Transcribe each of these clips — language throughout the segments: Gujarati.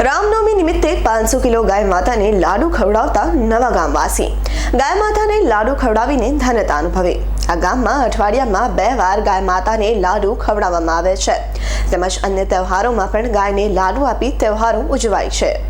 રામનવમી નિમિત્તે પાંચસો કિલો ગાય માતાને લાડુ ખવડાવતા નવા ગામવાસી. ગાય માતાને લાડુ ખવડાવીને ધન્યતા અનુભવે. આ ગામમાં અઠવાડિયામાં બે વાર ગાય માતાને લાડુ ખવડાવવામાં આવે છે. તેમજ અન્ય તહેવારોમાં પણ ગાયને લાડુ આપી તહેવારો ઉજવાય છે.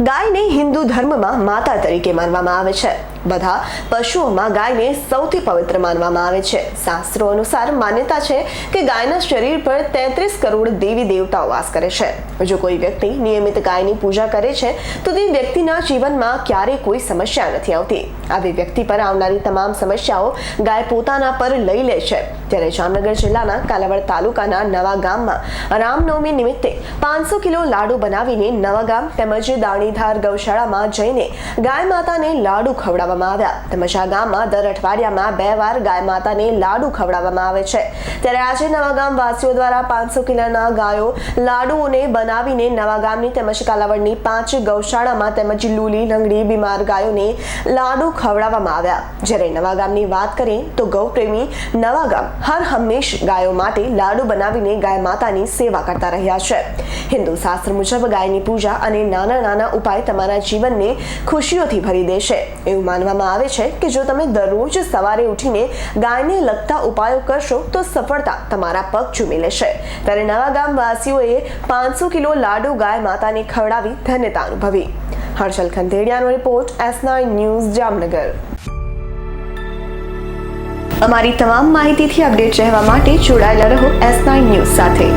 ગાયને હિન્દુ ધર્મમાં માતા તરીકે માનવામાં આવે છે. બધા પશુઓમાં ગાયને સૌથી પવિત્ર માનવામાં આવે છે. શાસ્ત્રો અનુસાર માન્યતા છે કે ગાયના શરીર પર તેત્રીસ કરોડ દેવી દેવતાઓ વાસ કરે છે. જો કોઈ વ્યક્તિ નિયમિત ગાયની પૂજા કરે છે, તો તે વ્યક્તિના જીવનમાં ક્યારેય કોઈ સમસ્યા નથી આવતી. આવી વ્યક્તિ પર આવનારી તમામ સમસ્યાઓ ગાય પોતાના પર લઈ લે છે. ત્યારે જામનગર જિલ્લાના કાલાવડ તાલુકાના નવા ગામમાં રામનવમી નિમિત્તે પાંચસો કિલો લાડુ બનાવીને નવા ગામ તેમજ દાણીધાર ગૌશાળામાં જઈને ગાય માતાને લાડુ ખવડાવવામાં આવ્યા. તેમજ ગામમાં દર અઠવાડિયામાં બે વાર ગાય માતાને લાડુ ખવડાવવામાં આવે છે. ત્યારે આજે નવા ગામ વાસીઓ દ્વારા પાંચસો કિલોના ગાયો લાડુઓને બનાવીને નવા ગામની તેમજ કાલાવડની પાંચ ગૌશાળામાં તેમજ લૂલી, લંગડી બીમાર ગાયોને લાડુ ખવડાવવામાં આવ્યા. જ્યારે નવા ગામની વાત કરીએ તો ગૌપ્રેમી નવા ગામ હર હંમેશ ગાયો માટે લાડુ બનાવીને ગાય માતાની સેવા કરતા રહ્યા છે. હિન્દુ શાસ્ત્ર મુજબ ગાયની પૂજા અને નાના નાના ઉપાય તમારા જીવનને ખુશીઓથી ભરી દેશે. એવું માનવામાં આવે છે કે જો તમે દરરોજ સવારે ઉઠીને ગાયને લગતા ઉપાયો કરશો, તો સફળતા તમારા પગ ચૂમી લેશે. ત્યારે નવા ગામ વાસીઓએ પાંચસો કિલો લાડુ ગાય માતાને ખવડાવી ધન્યતા અનુભવી. હર્ષલ ખંધેડિયાનો રિપોર્ટ, એસ ન્યૂઝ, જામનગર. અમારી તમામ માહિતીથી અપડેટ રહેવા માટે જોડાયેલા રહો એસ ન્યૂઝ સાથે.